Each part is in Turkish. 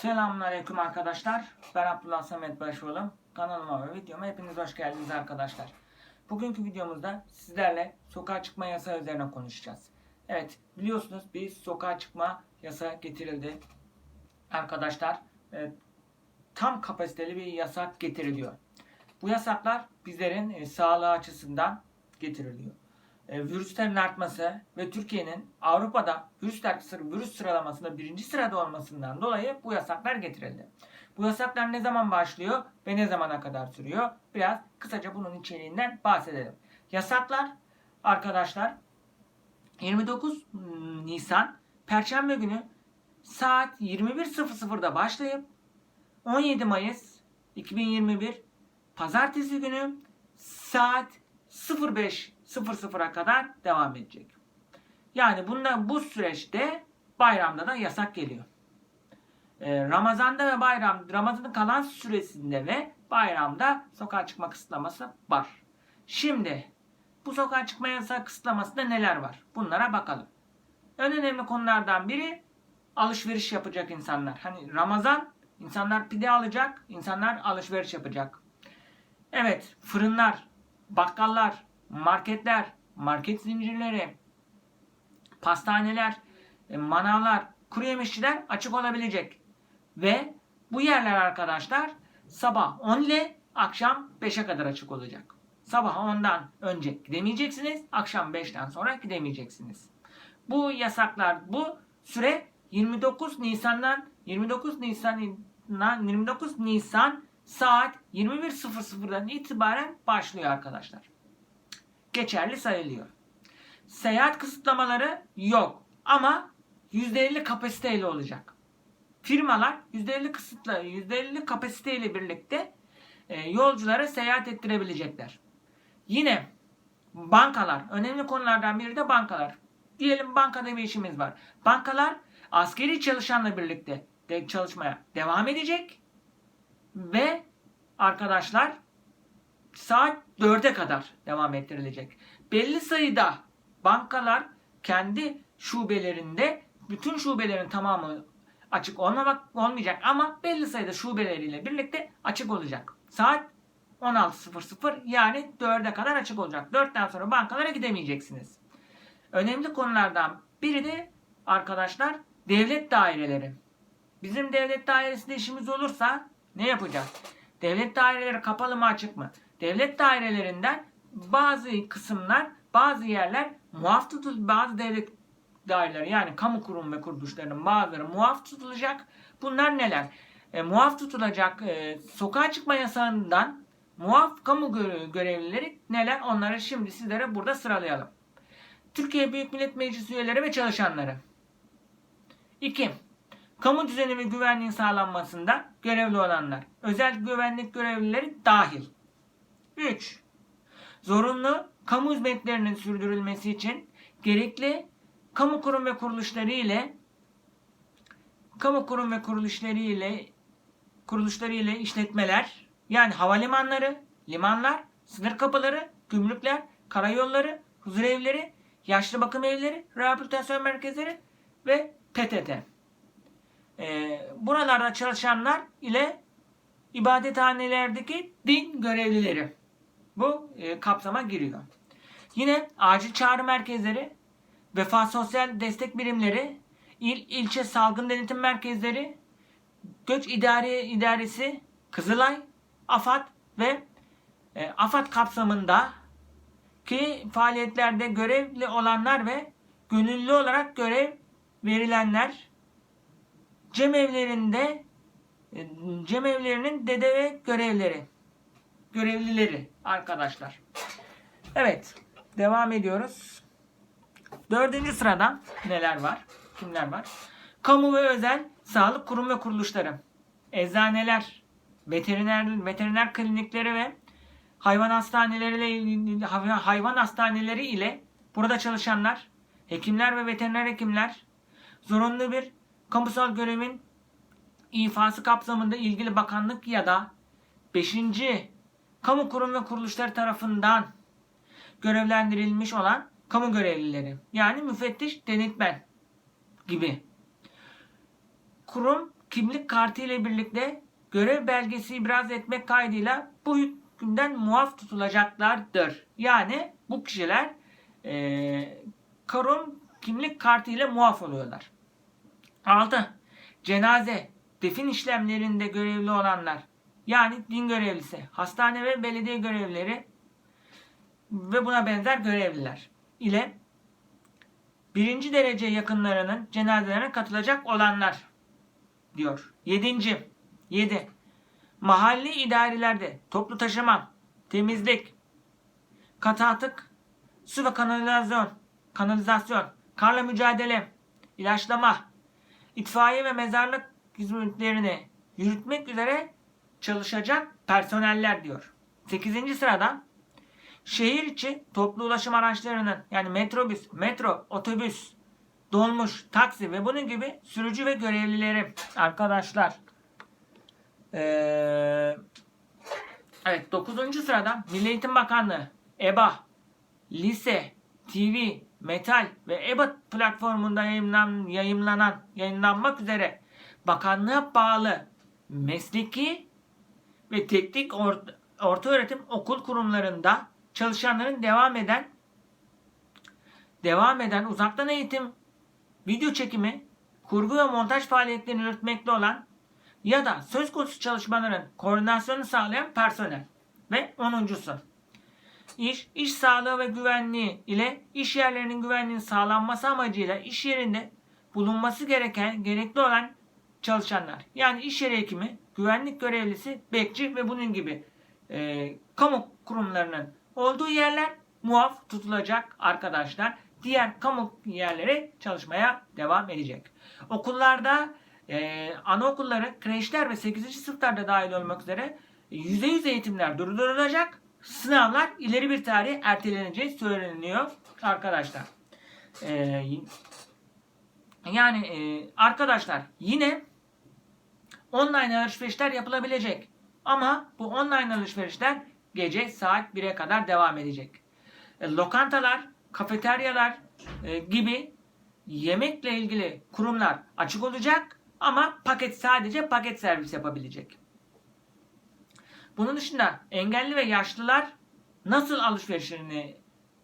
Selamünaleyküm arkadaşlar. Ben Abdullah Samet Başoğlu. Kanalıma ve videoma hepiniz hoş geldiniz arkadaşlar. Bugünkü videomuzda sizlerle sokağa çıkma yasağı üzerine konuşacağız. Evet biliyorsunuz bir sokağa çıkma yasağı getirildi. Arkadaşlar e, tam kapasiteli bir yasak getiriliyor. Bu yasaklar bizlerin e, sağlığı açısından getiriliyor. E, virüslerin artması ve Türkiye'nin Avrupa'da virüsler virüs sıralamasında birinci sırada olmasından dolayı bu yasaklar getirildi. Bu yasaklar ne zaman başlıyor ve ne zamana kadar sürüyor? Biraz kısaca bunun içeriğinden bahsedelim. Yasaklar arkadaşlar 29 Nisan Perşembe günü saat 21.00'da başlayıp 17 Mayıs 2021 Pazartesi günü saat 05.00'a kadar devam edecek. Yani bundan bu süreçte bayramda da yasak geliyor. Ee, Ramazan'da ve bayram, Ramazan'ın kalan süresinde ve bayramda sokağa çıkma kısıtlaması var. Şimdi bu sokağa çıkma yasağı kısıtlamasında neler var? Bunlara bakalım. En önemli konulardan biri alışveriş yapacak insanlar. Hani Ramazan insanlar pide alacak, insanlar alışveriş yapacak. Evet, fırınlar, bakkallar, marketler, market zincirleri, pastaneler, e, manavlar, kuru yemişçiler açık olabilecek. Ve bu yerler arkadaşlar sabah 10 ile akşam 5'e kadar açık olacak. Sabah 10'dan önce gidemeyeceksiniz, akşam 5'ten sonra gidemeyeceksiniz. Bu yasaklar, bu süre 29 Nisan'dan 29 Nisan'dan 29 Nisan saat 21.00'dan itibaren başlıyor arkadaşlar. Geçerli sayılıyor. Seyahat kısıtlamaları yok ama %50 kapasiteyle olacak. Firmalar %50 kısıtlı %50 kapasiteyle birlikte e, yolculara seyahat ettirebilecekler. Yine bankalar önemli konulardan biri de bankalar. Diyelim bankada bir işimiz var. Bankalar askeri çalışanla birlikte de çalışmaya devam edecek ve arkadaşlar saat 4'e kadar devam ettirilecek. Belli sayıda bankalar kendi şubelerinde bütün şubelerin tamamı açık olmamak olmayacak ama belli sayıda şubeleriyle birlikte açık olacak. Saat 16.00 yani 4'e kadar açık olacak. 4'ten sonra bankalara gidemeyeceksiniz. Önemli konulardan biri de arkadaşlar devlet daireleri. Bizim devlet dairesinde işimiz olursa ne yapacağız? Devlet daireleri kapalı mı açık mı? Devlet dairelerinden bazı kısımlar, bazı yerler muaf tutul, bazı devlet daireleri yani kamu kurum ve kuruluşlarının bazıları muaf tutulacak. Bunlar neler? E, muaf tutulacak e, sokağa çıkma yasağından muaf kamu gö- görevlileri neler? Onları şimdi sizlere burada sıralayalım. Türkiye Büyük Millet Meclisi üyeleri ve çalışanları. 2. Kamu düzeni ve güvenliğin sağlanmasında görevli olanlar. Özel güvenlik görevlileri dahil. 3. Zorunlu kamu hizmetlerinin sürdürülmesi için gerekli kamu kurum ve kuruluşları ile kamu kurum ve kuruluşları ile kuruluşları ile işletmeler yani havalimanları, limanlar, sınır kapıları, gümrükler, karayolları, huzur evleri, yaşlı bakım evleri, rehabilitasyon merkezleri ve PTT. Ee, buralarda çalışanlar ile ibadethanelerdeki din görevlileri bu e, kapsama giriyor. Yine acil çağrı merkezleri, vefa sosyal destek birimleri, il ilçe salgın denetim merkezleri, göç idare idaresi, Kızılay, AFAD ve e, AFAD kapsamında ki faaliyetlerde görevli olanlar ve gönüllü olarak görev verilenler cemevlerinde e, cemevlerinin dede ve görevleri görevlileri arkadaşlar. Evet devam ediyoruz. Dördüncü sırada neler var? Kimler var? Kamu ve özel sağlık kurum ve kuruluşları. Eczaneler, veteriner veteriner klinikleri ve hayvan hastaneleriyle hayvan hastaneleri ile burada çalışanlar, hekimler ve veteriner hekimler zorunlu bir kamusal görevin ifası kapsamında ilgili bakanlık ya da 5. kamu kurum ve kuruluşları tarafından görevlendirilmiş olan kamu görevlileri yani müfettiş denetmen gibi kurum kimlik kartı ile birlikte görev belgesi ibraz etmek kaydıyla bu hükümden muaf tutulacaklardır. Yani bu kişiler e, kurum kimlik kartı ile muaf oluyorlar. 6. Cenaze, defin işlemlerinde görevli olanlar yani din görevlisi, hastane ve belediye görevlileri ve buna benzer görevliler ile birinci derece yakınlarının cenazelerine katılacak olanlar diyor. Yedinci. Yedi. Mahalli idarelerde toplu taşıma, temizlik, katı atık, su ve kanalizasyon, kanalizasyon, karla mücadele, ilaçlama, itfaiye ve mezarlık hizmetlerini yürütmek üzere çalışacak personeller diyor. 8. sırada şehir içi toplu ulaşım araçlarının yani metrobüs, metro, otobüs, dolmuş, taksi ve bunun gibi sürücü ve görevlileri arkadaşlar. Ee, evet 9. sırada Milli Eğitim Bakanlığı, EBA, lise, TV, metal ve EBA platformunda yayınlan, yayınlanan, yayınlanmak üzere bakanlığa bağlı mesleki ve teknik orta, orta öğretim okul kurumlarında çalışanların devam eden devam eden uzaktan eğitim, video çekimi, kurgu ve montaj faaliyetlerini yürütmekte olan ya da söz konusu çalışmaların koordinasyonu sağlayan personel. Ve onuncusu. İş, iş sağlığı ve güvenliği ile iş yerlerinin güvenliğinin sağlanması amacıyla iş yerinde bulunması gereken, gerekli olan çalışanlar. Yani iş yeri hekimi, güvenlik görevlisi, bekçi ve bunun gibi e, kamu kurumlarının olduğu yerler muaf tutulacak arkadaşlar. Diğer kamu yerleri çalışmaya devam edecek. Okullarda e, anaokulları, kreşler ve 8. sınıflarda dahil olmak üzere yüzde yüz eğitimler durdurulacak. Sınavlar ileri bir tarih erteleneceği söyleniyor arkadaşlar. E, yani e, arkadaşlar yine online alışverişler yapılabilecek. Ama bu online alışverişler gece saat 1'e kadar devam edecek. E, lokantalar, kafeteryalar e, gibi yemekle ilgili kurumlar açık olacak ama paket sadece paket servis yapabilecek. Bunun dışında engelli ve yaşlılar nasıl alışverişlerini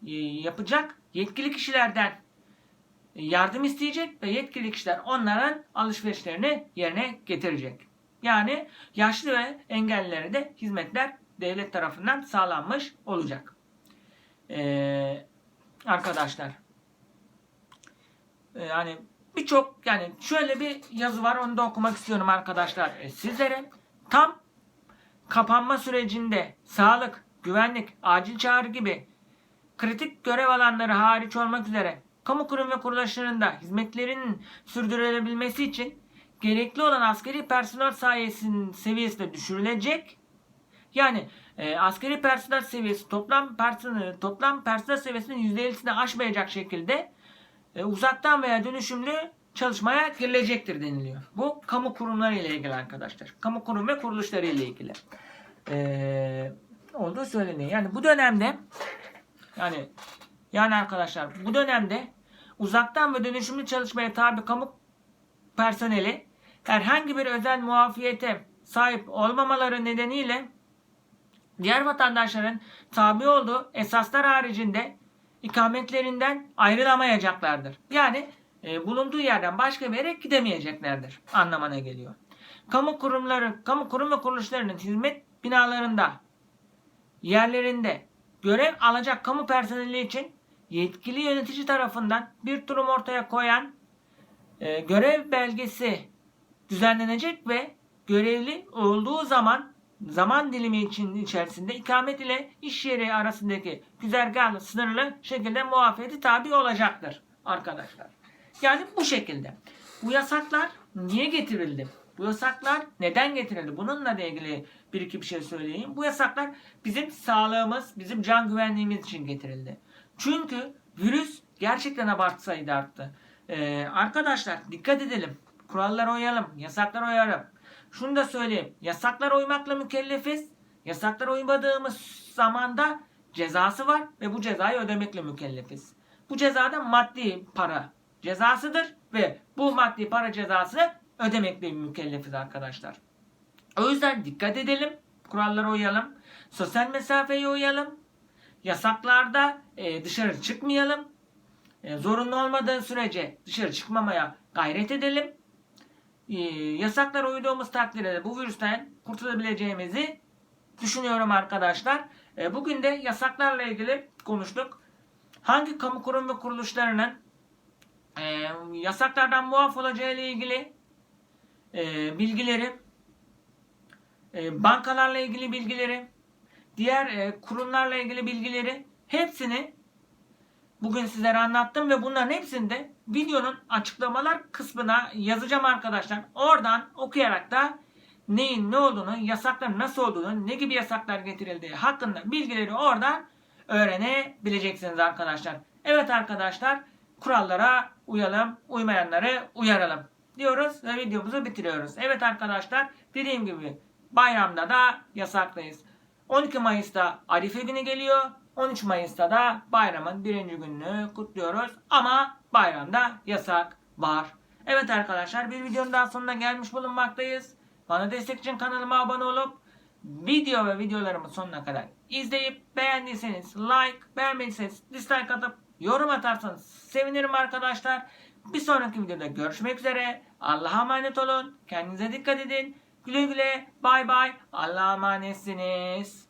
e, yapacak? Yetkili kişilerden yardım isteyecek ve yetkili kişiler onların alışverişlerini yerine getirecek. Yani yaşlı ve engellilere de hizmetler devlet tarafından sağlanmış olacak. Ee, arkadaşlar ee, yani birçok yani şöyle bir yazı var onu da okumak istiyorum arkadaşlar ee, sizlere. Tam kapanma sürecinde sağlık, güvenlik, acil çağrı gibi kritik görev alanları hariç olmak üzere kamu kurum ve kuruluşlarında hizmetlerin sürdürülebilmesi için gerekli olan askeri personel sayesinin seviyesi de düşürülecek. Yani e, askeri personel seviyesi toplam personel toplam personel seviyesinin %50'sini aşmayacak şekilde e, uzaktan veya dönüşümlü çalışmaya girilecektir deniliyor. Bu kamu kurumları ile ilgili arkadaşlar. Kamu kurum ve kuruluşları ile ilgili. E, olduğu söyleniyor. Yani bu dönemde yani yani arkadaşlar bu dönemde uzaktan ve dönüşümlü çalışmaya tabi kamu personeli herhangi bir özel muafiyete sahip olmamaları nedeniyle diğer vatandaşların tabi olduğu esaslar haricinde ikametlerinden ayrılamayacaklardır. Yani e, bulunduğu yerden başka bir yere gidemeyeceklerdir anlamına geliyor. Kamu kurumları, kamu kurum ve kuruluşlarının hizmet binalarında, yerlerinde görev alacak kamu personeli için yetkili yönetici tarafından bir durum ortaya koyan e, görev belgesi düzenlenecek ve görevli olduğu zaman zaman dilimi için içerisinde ikamet ile iş yeri arasındaki güzergahlı sınırlı şekilde muafiyeti tabi olacaktır arkadaşlar. Yani bu şekilde. Bu yasaklar niye getirildi? Bu yasaklar neden getirildi? Bununla ilgili bir iki bir şey söyleyeyim. Bu yasaklar bizim sağlığımız, bizim can güvenliğimiz için getirildi. Çünkü virüs gerçekten abartı sayıda arttı. Ee, arkadaşlar dikkat edelim. Kurallara uyalım, yasaklara uyalım. Şunu da söyleyeyim. Yasaklara uymakla mükellefiz. Yasaklara uymadığımız zamanda cezası var ve bu cezayı ödemekle mükellefiz. Bu cezada maddi para cezasıdır ve bu maddi para cezası ödemekle mükellefiz arkadaşlar. O yüzden dikkat edelim. Kurallara uyalım. Sosyal mesafeye uyalım. Yasaklarda e, dışarı çıkmayalım. E, zorunlu olmadığı sürece dışarı çıkmamaya gayret edelim. E, yasaklara uyduğumuz takdirde de bu virüsten kurtulabileceğimizi düşünüyorum arkadaşlar. E, bugün de yasaklarla ilgili konuştuk. Hangi kamu kurum ve kuruluşlarının e, yasaklardan muaf olacağı ile ilgili e, bilgileri, e, bankalarla ilgili bilgileri, diğer e, kurumlarla ilgili bilgileri hepsini bugün sizlere anlattım ve bunların hepsini de videonun açıklamalar kısmına yazacağım arkadaşlar. Oradan okuyarak da neyin ne olduğunu, yasakların nasıl olduğunu, ne gibi yasaklar getirildiği hakkında bilgileri oradan öğrenebileceksiniz arkadaşlar. Evet arkadaşlar kurallara uyalım, uymayanları uyaralım diyoruz ve videomuzu bitiriyoruz. Evet arkadaşlar dediğim gibi bayramda da yasaklıyız. 12 Mayıs'ta Arife günü geliyor. 13 Mayıs'ta da bayramın birinci gününü kutluyoruz. Ama bayramda yasak var. Evet arkadaşlar bir videonun daha sonuna gelmiş bulunmaktayız. Bana destek için kanalıma abone olup video ve videolarımı sonuna kadar izleyip beğendiyseniz like, beğenmediyseniz dislike atıp yorum atarsanız sevinirim arkadaşlar. Bir sonraki videoda görüşmek üzere. Allah'a emanet olun. Kendinize dikkat edin. Güle güle. Bay bay. Allah'a emanetsiniz.